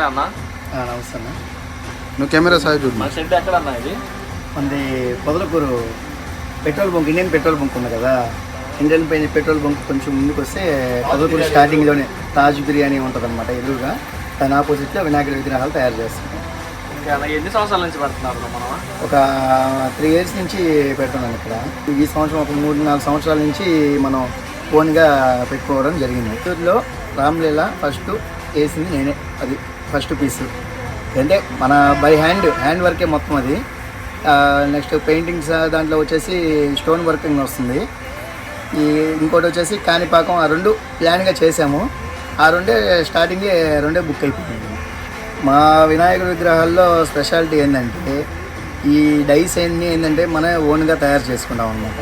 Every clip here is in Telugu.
నమస్తే అన్న? నమస్తే అన్న. నువ్వు కెమెరా సాయి చూడు. మన షెడ్ ఎక్కడ అన్న ఇది? మనది Podalakur petrol bunk Indian petrol bunk ఉంది కదా. ఇండియన్ పైన పెట్రోల్ బంక్ కొంచెం ముందుకు వస్తే పొదలకూరు స్టార్టింగ్లోనే తాజ్ బిర్యానీ ఉంటుంది అనమాట ఎదురుగా. దాని ఆపోజిట్లో వినాయకుడి విగ్రహాలు తయారు చేస్తాం ఓకే అన్న ఎన్ని సంవత్సరాల నుంచి పెడుతున్నారు మనం ఒక త్రీ ఇయర్స్ నుంచి పెడుతున్నాను ఇక్కడ. ఈ సంవత్సరం ఒక మూడు నాలుగు సంవత్సరాల నుంచి మనం ఓన్గా పెట్టుకోవడం జరిగింది. చిత్తూరులో రామ్లీల ఫస్ట్ వేసింది నేనే అది. First piece. అంటే మన బై హ్యాండ్ హ్యాండ్ వర్కే మొత్తం అది. నెక్స్ట్ పెయింటింగ్స్ దాంట్లో వచ్చేసి స్టోన్ వర్కింగ్ వస్తుంది. ఈ ఇంకోటి వచ్చేసి కాణిపాకం ఆ రెండు ప్లాన్గా చేసాము. ఆ రెండే స్టార్టింగే రెండే బుక్ అయిపోయింది. మా వినాయకుడి విగ్రహాల్లో స్పెషాలిటీ ఏంటంటే ఈ డైస్ అన్ని ఏంటంటే మనం ఓన్గా తయారు చేసుకుంటాం అనమాట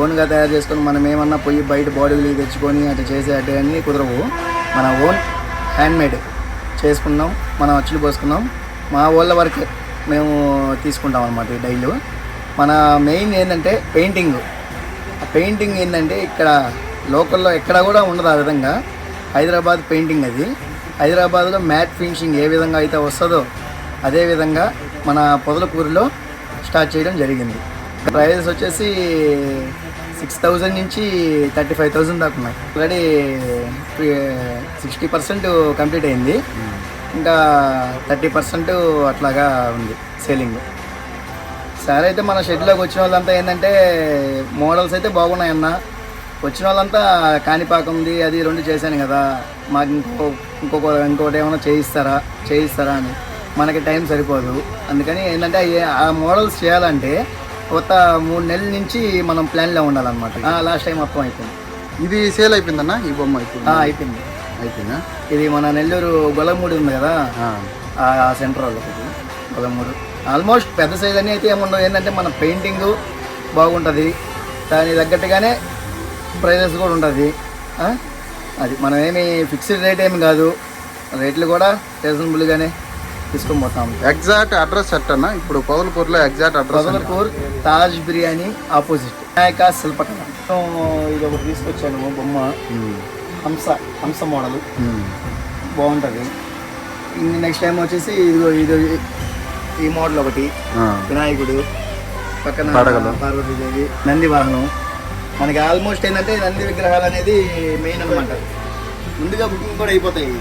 ఓన్గా తయారు చేసుకొని మనం ఏమన్నా పోయి బయట బాడీలు తెచ్చుకొని అటు చేసే అటు అన్నీ కుదరవు. మన ఓన్ హ్యాండ్మేడ్ చేసుకున్నాం మనం అచ్చులు పోసుకున్నాం. మా వాళ్ళ వరకే మేము తీసుకుంటాం అనమాట ఈ డైలు. మన మెయిన్ ఏంటంటే పెయింటింగ్. ఆ పెయింటింగ్ ఏంటంటే ఇక్కడ లోకల్లో ఎక్కడ కూడా ఉండదు ఆ విధంగా. హైదరాబాద్ పెయింటింగ్ అది. హైదరాబాద్లో మ్యాట్ ఫినిషింగ్ ఏ విధంగా అయితే వస్తుందో అదే విధంగా మన పొదలకూరులో స్టార్ట్ చేయడం జరిగింది. ప్రైజెస్ వచ్చేసి సిక్స్ థౌజండ్ నుంచి థర్టీ ఫైవ్ థౌజండ్ దాకా ఉన్నాయి. ఆల్రెడీ సిక్స్టీ పర్సెంట్ కంప్లీట్ అయింది. ఇంకా థర్టీ పర్సెంట్ అట్లాగా ఉంది సేలింగ్. సరే అయితే మన షెడ్లోకి వచ్చిన వాళ్ళంతా ఏంటంటే మోడల్స్ అయితే బాగున్నాయన్న. వచ్చిన వాళ్ళంతా కాణిపాకంది అది రెండు చేశాను కదా. మాకు ఇంకో ఇంకొక ఇంకోటి ఏమైనా చేయిస్తారా చేయిస్తారా అని. మనకి టైం సరిపోదు. అందుకని ఏంటంటే ఆ మోడల్స్ చేయాలంటే కొత్త మూడు నెలల నుంచి మనం ప్లాన్లో ఉండాలన్నమాట. లాస్ట్ టైం మొత్తం అయిపోయింది. ఇది సేల్ అయిపోయిందన్న? ఈ బొమ్మ ఆ, అయిపోయింది. అయిపోయిందా? ఇది మన నెల్లూరు గొల్లమూడి ఉంది కదా? ఆ. సెంటర్ వాళ్ళకి పదమూడు ఆల్మోస్ట్ పెద్ద సైజ్ అని అయితే ఏముండవు. ఏంటంటే మన పెయింటింగ్ బాగుంటుంది. దాని తగ్గట్టుగానే ప్రైజెస్ కూడా ఉంటుంది? అది మనం ఏమి ఫిక్స్డ్ రేట్ ఏమి కాదు. రేట్లు కూడా రీజనబుల్గానే తీసుకొని పోతాం ఎగ్జాక్ట్ అడ్రస్ అట్టన్నా ఇప్పుడు పొదలపూర్లో exact address Badalapur Taj biryani opposite Vinayaka Shilpakala. ఇది ఒకటి తీసుకొచ్చాను బొమ్మ. హంస హంస మోడల్. బాగుంటుంది. నెక్స్ట్ టైం వచ్చేసి ఇదిగో ఇది ఈ మోడల్ ఒకటి. వినాయకుడు పక్కన. పార్వతీదేవి నంది వాహనం. మనకి ఆల్మోస్ట్ ఏంటంటే నంది విగ్రహాలు అనేది మెయిన్ అనమాట ముందుగా బుకింగ్ కూడా అయిపోతాయి.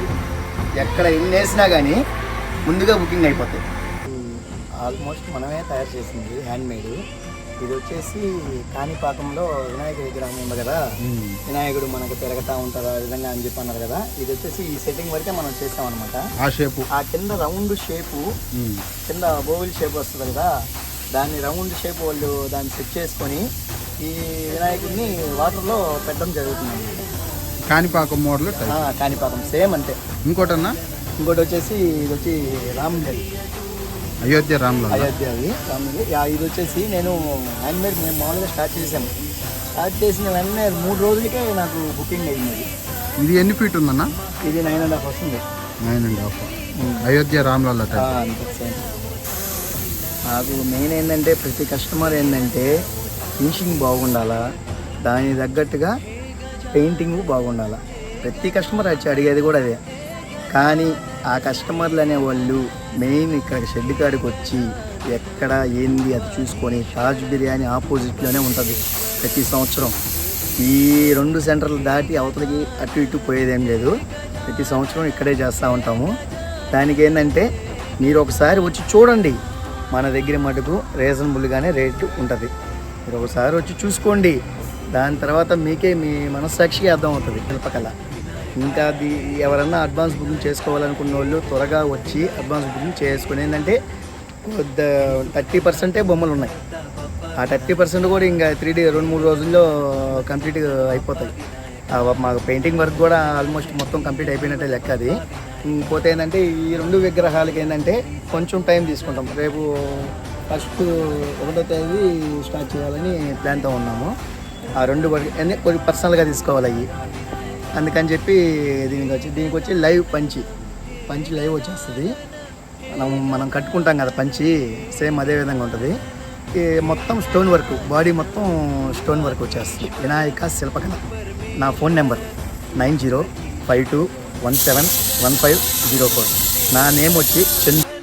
ఎక్కడ ఎన్ని వేసినా కానీ ముందుగా బుకింగ్ అయిపోతాయి. ఆల్మోస్ట్ మనమే తయారు చేసింది హ్యాండ్ మేడ్ ఇది వచ్చేసి కాణిపాకంలో వినాయక విగ్రహం ఉంది కదా? వినాయకుడు మనకు పెరగతా ఉంటారు ఆ విధంగా అని చెప్పి అన్నారు కదా? ఇది వచ్చేసి ఈ సెట్టింగ్ వరకే మనం చేస్తాం అనమాట ఆ షేపు. ఆ కింద రౌండ్ షేపు కింద బోవిల్ షేప్ వస్తుంది కదా? దాన్ని రౌండ్ షేప్ వాళ్ళు దాన్ని సెట్ చేసుకొని ఈ వినాయకుడిని వాటర్లో పెట్టడం జరుగుతుంది. కాణిపాకం మోడల్ కాణిపాకం. సేమ్ అంతే. ఇంకోటన్నా? ఇంకోటి వచ్చేసి ఇది వచ్చి రామ్లీ అయోధ్య రామ్లో అయోధ్య అది రామ్లీ ఇది వచ్చేసి నేను హ్యాండ్మేడ్ మేము మామూలుగా స్టార్ట్ చేసాము. స్టార్ట్ చేసిన వెంటనే మూడు రోజులకే నాకు బుకింగ్ అయింది ఇది. ఎన్ని ఫీట్ ఉందన్న? ఇది నైన్ అండ్ హాఫ్ వస్తుంది. Nine and half. Ayodhya Ramlalla నాకు మెయిన్ ఏంటంటే ప్రతి కస్టమర్ ఏంటంటే ఫినిషింగ్ బాగుండాలా దానికి తగ్గట్టుగా పెయింటింగ్ బాగుండాలా. ప్రతి కస్టమర్ వచ్చి అడిగేది కూడా అదే. కానీ ఆ కస్టమర్లు అనే వాళ్ళు మెయిన్ ఇక్కడ షెడ్ కాడికి వచ్చి ఎక్కడ ఏంది అది చూసుకొని తాజ్ బిర్యానీ ఆపోజిట్లోనే ఉంటుంది ప్రతి సంవత్సరం. ఈ రెండు సెంటర్లు దాటి అవతలకి అటు ఇటు పోయేదేం లేదు. ప్రతి సంవత్సరం ఇక్కడే చేస్తూ ఉంటాము. దానికి ఏంటంటే మీరు ఒకసారి వచ్చి చూడండి. మన దగ్గర మటుకు రీజనబుల్గానే రేటు ఉంటుంది. మీరు ఒకసారి వచ్చి చూసుకోండి. దాని తర్వాత మీకే మీ మనస్సాక్షిగా అర్థమవుతుంది. శిల్పకళ ఇంకా అది ఎవరన్నా అడ్వాన్స్ బుకింగ్ చేసుకోవాలనుకున్న వాళ్ళు త్వరగా వచ్చి అడ్వాన్స్ బుకింగ్ చేసుకుని ఏంటంటే థర్టీ పర్సెంటే బొమ్మలు ఉన్నాయి. ఆ థర్టీ పర్సెంట్ కూడా ఇంకా త్రీ డే రెండు మూడు రోజుల్లో కంప్లీట్ అయిపోతాయి. మాకు పెయింటింగ్ వర్క్ కూడా ఆల్మోస్ట్ మొత్తం కంప్లీట్ అయిపోయినట్టే లెక్క అది. పోతే ఏంటంటే ఈ రెండు విగ్రహాలకి ఏంటంటే కొంచెం టైం తీసుకుంటాం. రేపు ఫస్ట్ ఒకటో తేదీ స్టార్ట్ చేయాలని ప్లాన్తో ఉన్నాము. ఆ రెండు వర్క్ కొన్ని పర్సనల్గా తీసుకోవాలి అవి అందుకని చెప్పి దీనికి వచ్చి దీనికి వచ్చి లైవ్ పంచి. పంచి లైవ్ వచ్చేస్తుంది. మనం మనం కట్టుకుంటాం కదా పంచి సేమ్ అదే విధంగా ఉంటుంది. మొత్తం స్టోన్ వర్క్ బాడీ మొత్తం స్టోన్ వర్క్ వచ్చేస్తుంది. వినాయక శిల్పకళ. నా phone number nine zero five two one seven one five zero four. నా నేమ్ వచ్చి చంద్ర